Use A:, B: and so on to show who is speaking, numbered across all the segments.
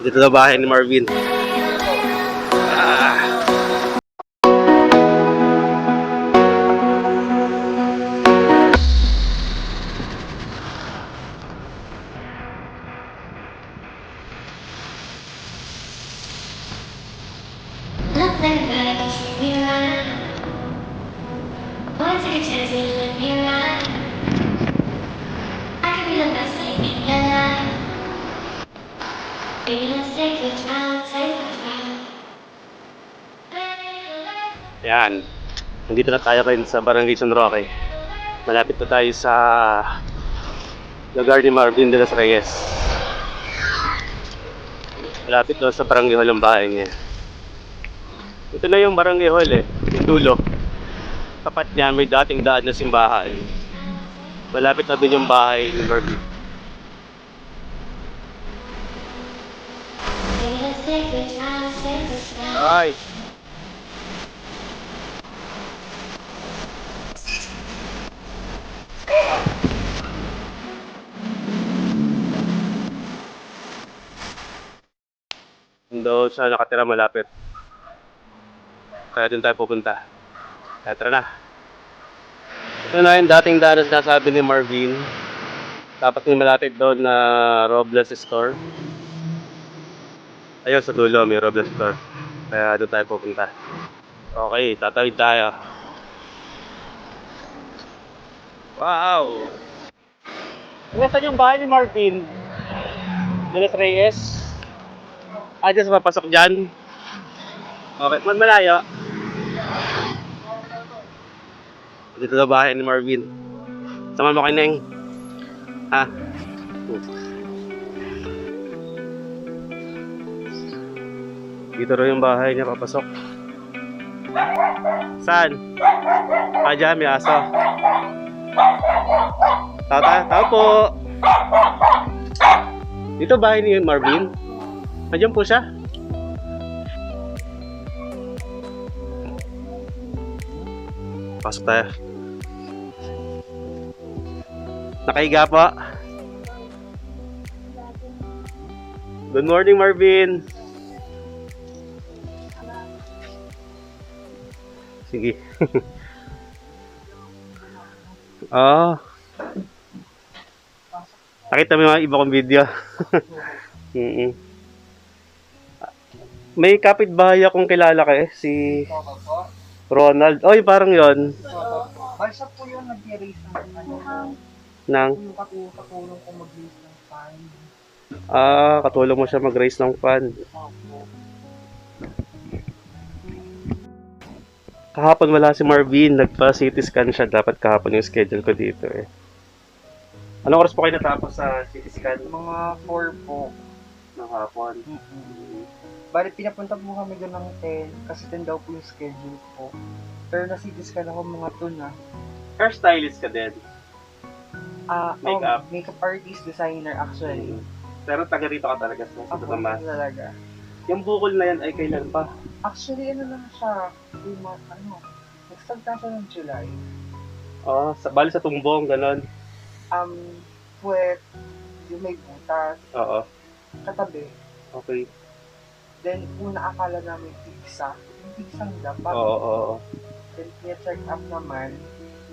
A: Dito na bahay ni Marvin. Yan. Nandito na tayo ngayon sa Barangay San Roque. Malapit na tayo sa lugar ni Marvin de los Reyes. Malapit na sa Barangay Hall ang bahay niya. Ito na yung Barangay Hall eh, yung dulo. Tapat niya may dating daan na simbahan. Malapit na dun yung bahay ni Marvin. Ay! Doon sa nakatira malapit. Kaya doon tayo pupunta. Kaya tara na. Ito na yung dating daan na sinasabi ni Marvin. Dapat yung malapit doon na Robles Store. Ayun, sa dulo may Robles Store. Kaya doon tayo pupunta. Okay, tatawid tayo. Wow! Nasaan yung bahay ni Marvin? De los Reyes? Ah, dyan sa papasok dyan? Okay, man malayo. Dito na bahay ni Marvin. Sama mo kay Neng. Ah. Dito rin yung bahay niya papasok. Saan? Ah, dyan, may aso. Tata, tao po. Dito bahay ni Marvin. Nandiyan po siya. Pasok tayo. Nakahiga po. Good morning, Marvin. Sige. Ah. Nakita mo yung mga iba kong video. Mm-mm. May kapitbahay akong kilala ka eh, si Ronald. Oy, parang yon
B: Balsa po yung nag-erase ng ano,
A: Nang,
B: yung katulong ko mag-erase ng fine.
A: ah, katulong mo siya mag-raise ng fund.
B: Opo.
A: Kahapon wala si Marvin, nagpa-CT scan siya. Dapat kahapon yung schedule ko dito eh. Anong oras po kayo natapos sa CT scan?
B: Mga 4 po.
A: Ng hapon.
B: Mm-hmm. Bali, pinapunta po kami doon ng 10 kasi 10 daw po yung schedule ko. Pero nasitis ka na ako mga 2 na.
A: Hairstylist ka din.
B: Ah,
A: Makeup.
B: Oh, makeup artist, designer actually.
A: Pero taga rito ka talaga sa
B: Ako
A: Santa Tomas.
B: talaga.
A: Yung bukol na yan ay kailan pa?
B: Actually, ano lang siya, mga, ano, nag-start na siya ng July.
A: Oh, sa, bali sa tumbong, ganon.
B: Um, puwet, yung may butas,
A: Oo,
B: katabi.
A: okay.
B: Then, una akala namin pizza. Yung pizza ang dapat.
A: Oo, oo, oo.
B: Then, check up naman.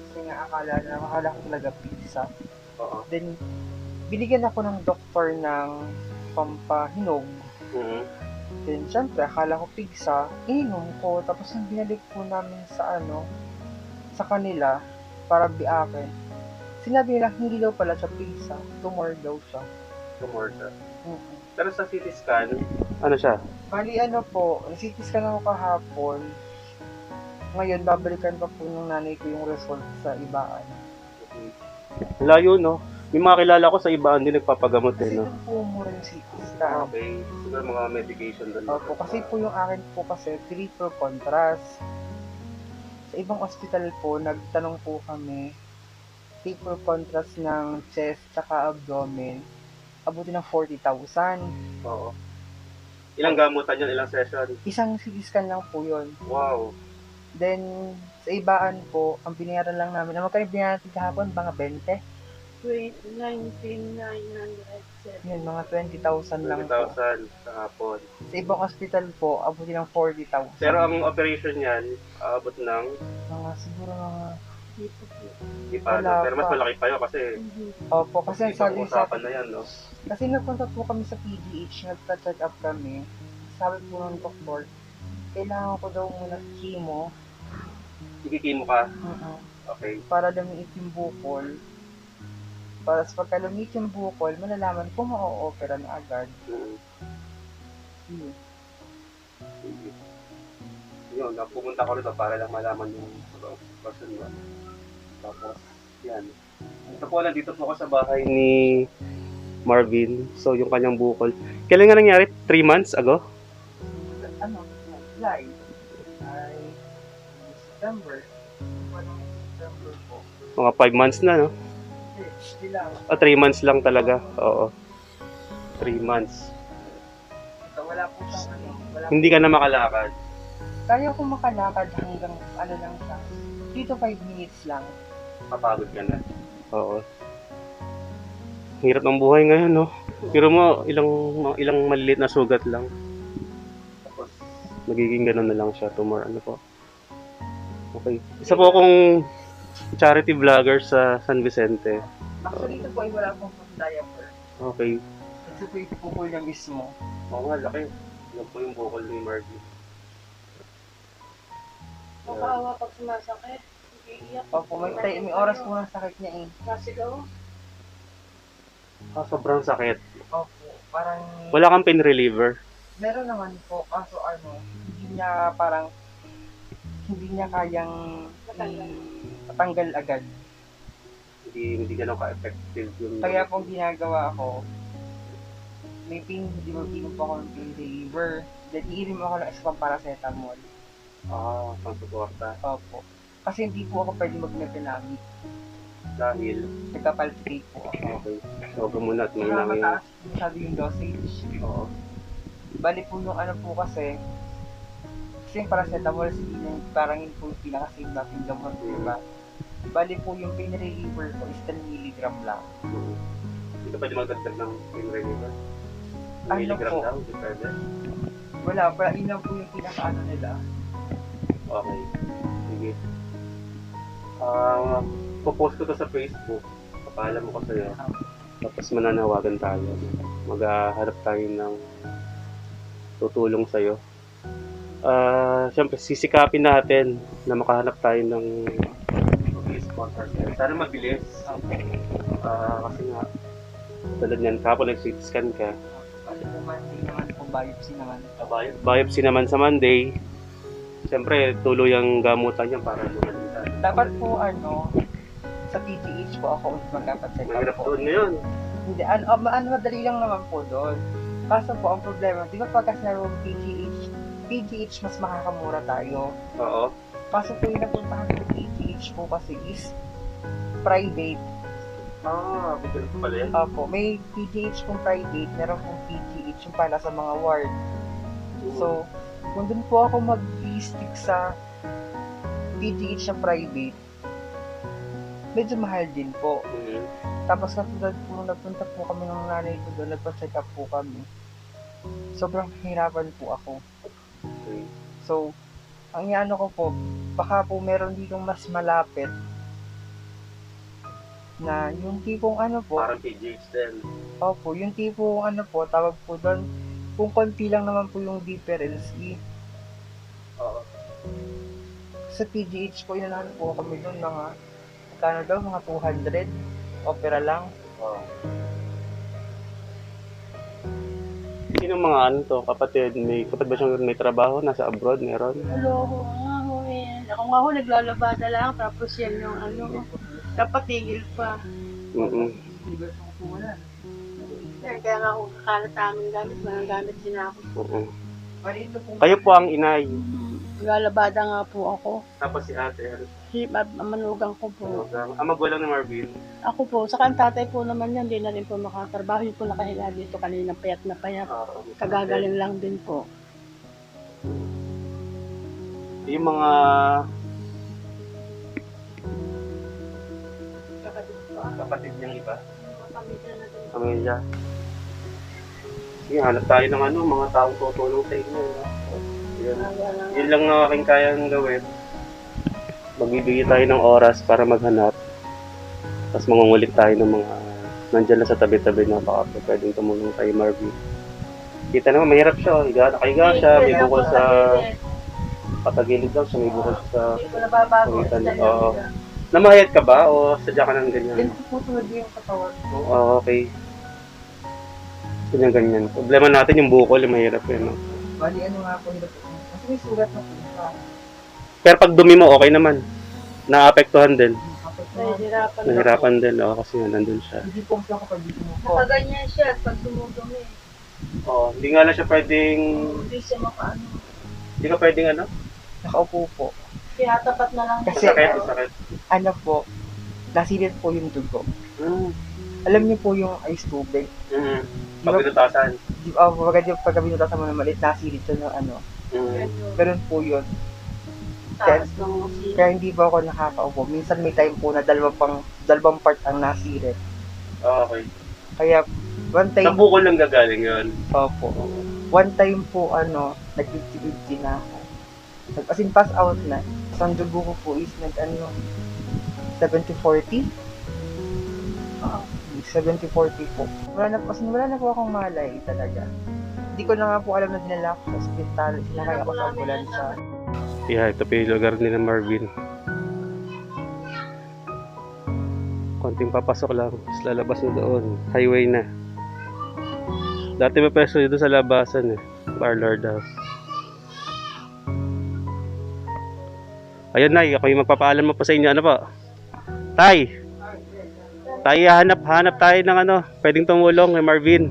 B: Kasi nga akala na, akala ko talaga pizza.
A: Oo.
B: Then, binigyan ako ng doktor ng pampahinog.
A: Mhm.
B: Then, syempre, akala ko pizza. Ininom ko. Tapos, yung binalik po namin sa ano, sa kanila, para biakin. Sinabi nila, hindi daw pala siya pizza. Tumor daw siya.
A: Tumor siya.
B: Mm-mm.
A: Pero sa CT scan, ano siya?
B: Bali, ano po, ka na ako kahapon. Ngayon, babalikan pa po ng nanay ko yung result sa ibaan.
A: Layo, no? May mga kilala ko sa ibaan din nagpapagamot eh,
B: Kasi
A: no?
B: po mura yung CT scan.
A: Okay, siguro mga medication doon.
B: Opo, kasi po yung akin po kasi triple contrast. Sa ibang hospital po, nagtanong po kami, triple contrast ng chest tsaka abdomen, abuti ng 40,000.
A: Oo. Ilang gamutan yun? Ilang session?
B: Isang CT scan lang po yun.
A: Wow.
B: Then, sa ibaan po, ang binayaran lang namin, ang magkano binayaran natin kahapon? Mga 20?
C: 19,907.
B: Yun, mga 20,000 lang po.
A: 20,000 sa hapon.
B: Sa ibang hospital po, abuti ng 40,000.
A: Pero ang operation niyan, aabot ng
B: Mga siguro mga...
C: Hindi
A: pa,
B: Wala
A: pero mas
B: pa.
A: malaki pa yun kasi
C: Hindi.
B: Opo, kasi ang sabi sa
A: usapan na yan, no?
B: Kasi nagpunta po kami sa PGH, nagpa-check up kami. Sabi po ng doktor, kailangan ko daw muna chemo
A: mo ka,
B: mm,
A: okay.
B: para lumiit yung bukol. Para sa pagka lumiit yung bukol, malalaman kung ma-opera na agad.
A: Mm.
B: Yun.
A: Sige. Yun, napupunta ko rito para lang malaman yung person mo. Tapos, yan. Ito po, nandito po ako sa bahay ni Marvin. So, yung kanyang bukol. Kailan nga nangyari? 3 months ago?
B: Ano? July. Ay, September. September po.
A: Mga 5 months na, no? Ah, 3 months lang talaga. Oo. 3 months.
B: Ito, wala po siyang ano. Wala
A: Hindi ka na makalakad.
B: Kaya ko makalakad hanggang ano lang siya. 3 to 5 minutes lang.
A: Kapagod ka na. Oo. Hirap ng buhay ngayon, no? Pero mo, ilang ilang maliliit na sugat lang. Tapos, magiging ganun na lang siya tomorrow. Ano po? Okay. Isa po akong charity vlogger sa San Vicente.
B: Actually, ito po ay wala pong diaper.
A: Okay.
B: Ito po yung bukol niya mismo.
A: Oo nga, laki. Yan po yung bukol ni Margie.
C: Makawa pag sumasakit. Iiyak.
B: Opo, may, tay- may oras po ng sakit niya eh.
C: Nasigaw.
A: Ah, sobrang sakit.
B: Opo, parang...
A: Wala kang pain reliever.
B: Meron naman po, kaso ano, hindi niya parang... Hindi niya kayang
C: Matanggal.
B: i- matanggal agad.
A: Hindi, hindi ganun ka-effective yung...
B: Kaya po ginagawa ko, may pain, di ba, inom po ako ng pain reliever. Then, iinom ako ng isa pang paracetamol.
A: Ah, pang suporta.
B: Opo. Kasi hindi po ako pwede mag-mepenamic.
A: Dahil,
B: Nagka-palpitate po ako.
A: okay. Sobrang muna at may
B: Kaya
A: nangin.
B: mataas masyado yung dosage.
A: Oo.
B: Bali po yung ano po kasi, kasi yung paracetamol, parang yun po yung pinaka-save natin gamot, di ba? Bali po yung pain reliever ko is 10 mg lang.
A: Mm. Hindi ka pwede magdagdag ng pain reliever.
B: Ano
A: Milligram
B: po?
A: daw, depende.
B: Wala, wala, yun lang po yung pinaka-ano nila.
A: Okay. Sige. Ah, popost ko to sa Facebook. Papaalam mo ko sa'yo. Tapos mananawagan tayo. Maghahanap tayo ng tutulong sa'yo. Ah, siyempre sisikapin natin na makahanap tayo ng sponsor sa'yo. Sana mabilis. Ah, kasi nga, tulad niyan, kapag nag-CT scan ka,
B: Ano po Monday naman po, biopsy naman.
A: biopsy naman sa Monday, siyempre tuloy ang gamutan niya para lumalitan.
B: Dapat po ano, sa PGH po ako magpapacheck up po.
A: doon ngayon.
B: Hindi, ano, ah, ano, madali lang naman po doon. Kaso po, ang problema, di ba pagka sinabi mo PGH, PGH mas makakamura tayo.
A: Oo.
B: Kaso po yung napuntahan ko PGH po kasi is private.
A: Ah, ko pala yan.
B: Opo, may PGH kung private, meron pong PGH yung pala sa mga ward. So, kung doon po ako mag-stick sa PGH na private, medyo mahal din po.
A: Mhm.
B: Tapos katulad po, nagpunta po kami ng nanay ko doon, nagpa-check up po kami. Sobrang hirapan po ako.
A: Okay.
B: So, ang iano ko po, baka po meron ditong mas malapit na yung tipong ano po,
A: Parang PGH din.
B: opo, yung tipong ano po, tawag po doon, kung konti lang naman po yung difference, i-
A: Oo.
B: sa PGH po, inahan po kami doon mga, magkano daw, mga 200, opera lang.
A: Oo. Sino mga ano to, kapatid? May kapatid ba siyang may trabaho? Nasa abroad? Meron?
C: Loko eh. Ako nga ho naglalabada lang tapos yan yung ano. Dapat tigil pa.
A: Mm
C: Kaya kaya nga ho kakalat aming gamit. Mga gamit din ako.
A: Oo. Kayo po ang inay.
C: Naglalabada nga po ako.
A: Tapos si ate. Ano?
C: Si ma- manugang ko po.
A: Ang magulang ni Marvin.
C: Ako po, saka ang tatay po naman yan, hindi na rin po makatrabaho. Yun po nakahiga dito kanina payat na payat.
A: Oo.
C: Kagagaling lang din po.
A: Yung mga Kapatid niyang iba.
C: Pamilya na.
A: Sige, hanap tayo ng ano, mga taong tutulong sa inyo. Yun. Yun lang na aking kayang gawin. Magbibigay tayo ng oras para maghanap. Tapos mangungulit tayo ng mga nandyan na sa tabi-tabi na baka pwedeng tumulong kay Marvin. Kita naman, mahirap siya. Higa, nakahiga siya, may bukol sa patagilid daw siya sa...
C: Hindi ko nababago.
A: Pagitan, oo. Namahayat ka ba o sadya ka ng ganyan?
B: Ganito po tulad yung katawan ko.
A: Oo, okay. Ganyan, ganyan. Problema natin yung bukol, yung mahirap yun. No?
B: Bali, ano nga po nila po. Kasi may sugat na po.
A: Pero pag dumi mo, okay naman. Naapektuhan din.
B: Na,
C: Nahihirapan na.
A: Nahirapan din, oo, kasi nga nandun siya.
B: hindi po siya kapag dito mo po.
C: Nakaganyan siya at pag dumudumi.
A: Oo, hindi nga lang siya pwedeng...
C: Hindi siya makaano.
A: Hindi ka pwedeng ano?
B: Nakaupo po.
C: Kaya tapat na lang.
B: Kasi-
A: Sakit, sakit.
B: Ano po, nasilid po yung dugo.
A: Mm.
B: Alam niyo po yung ice tubig.
A: Mm.
B: Di ba,
A: Pagpinutasan.
B: di, oh, pagka yung pagka binutasan mo ng maliit, nasilid siya ng ano.
A: Mm.
B: Ganun po yun.
C: Oxygen.
B: Kaya hindi po ako nakakaupo. Minsan may time po na dalawang pang dalawang part ang nasilid.
A: Oo, okay.
B: Kaya one
A: Sa
B: time
A: bukol lang gagaling yun.
B: Opo. One time po, ano, nag-50-50 na ako. As in, pass out na. So, ang dugo ko po is nag, ano, 70-40? Oo. 70-40 po. Wala na as in, wala na po akong malay talaga. Hindi ko na nga po alam na dinala ako sa ospital. Sinakay ako sa ambulansya.
A: Yeah, ito pa yung lugar nila Marvin. Konting papasok lang, tapos lalabas na doon. Highway na. Dati may peso dito sa labasan eh. Parlor daw. Ayun na, ako yung magpapaalam mo pa sa inyo. Ano po? Tay! Tay, hanap, hanap tayo ng ano. Pwedeng tumulong kay Marvin.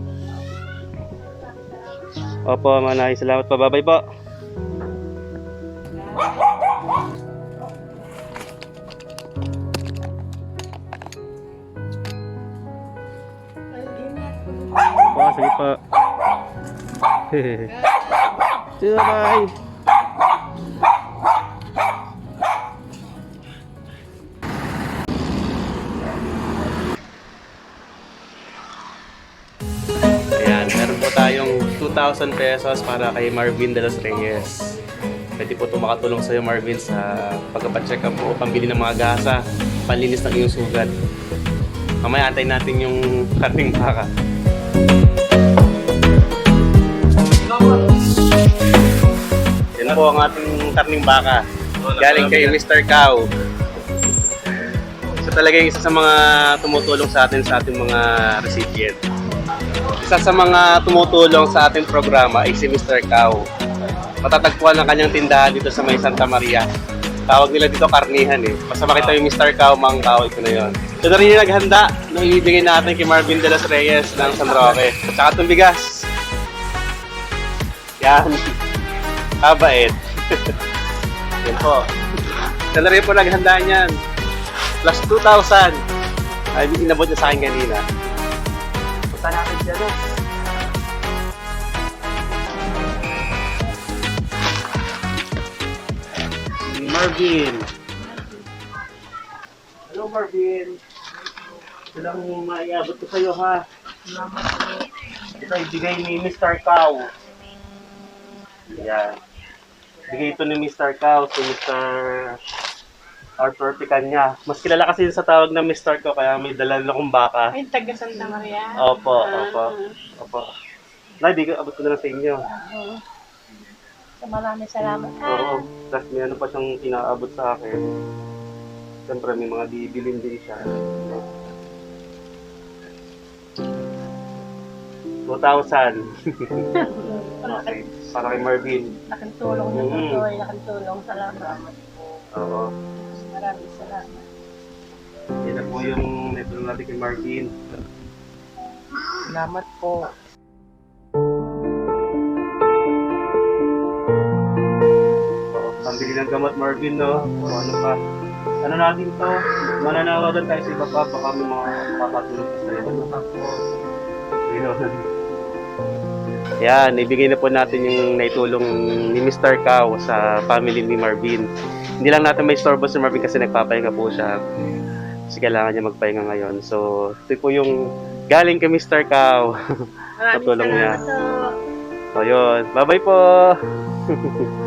A: Opo, manay. Salamat pa. Bye-bye po. Po, sige po. Sige, bye. 1,000 pesos para kay Marvin de los Reyes. Pwede po ito makatulong sa'yo Marvin sa pagpapacheck up o pambili ng mga gasa, panlinis ng iyong sugat. Mamaya antay natin yung karting baka. Yan po ang ating karning baka. Galing kay Mr. Cow. Siya so, talaga yung isa sa mga tumutulong sa atin sa ating mga recipient. Isa sa mga tumutulong sa ating programa ay si Mr. Cow. Matatagpuan ang kanyang tindahan dito sa may Santa Maria. Tawag nila dito karnihan eh. Basta makita yung Mr. Cow, Mang Cow, ito na yun. Ito na rin yung naghanda na ibibigay natin kay Marvin de los Reyes ng San Roque. Tsaka itong bigas. Yan. Kabait. Yan po. Ito na rin po naghanda niyan. Plus 2,000. Ay, inabot niya sa akin kanina. Punta natin siya no? Si Marvin. Hello Marvin. Ito lang yung maiabot ko sa'yo ha. Ito ibigay ni Mr. Cow. Yan. Bigay ito ni Mr. Cow si Mr. Arthur Picanya. Mas kilala kasi sa tawag na Mr. Cow kaya may dala na akong baka.
C: Ay, taga Santa Maria.
A: Opo, opo. Opo. Nay, di ko abot ko na lang sa inyo.
C: Oo. So, maraming salamat ha.
A: Oo. Tapos may ano pa siyang inaabot sa akin. Siyempre may mga bibilin din siya. 2,000. okay. Para kay Marvin.
C: Laking tulong na
A: Mm.
C: ito. Laking tulong. Salamat.
A: Oo.
C: Maraming salamat.
A: Yan na po yung naitulong natin kay Marvin.
B: Salamat po.
A: Oo. Pambili ng gamot Marvin, no? O ano pa. Ano natin to? Mananawagan tayo sa iba pa. Baka may mga makakatulong pa sa'yo. Ayun. Yan, ibigay na po natin yung naitulong ni Mr. Cow sa family ni Marvin. Hindi lang natin may storbo si Marvin kasi nagpapahinga po siya. Kasi kailangan niya magpahinga ngayon. So, ito po yung galing kay Mr. Cow.
C: Maraming
A: Patulong niya. So, yun. Bye-bye po!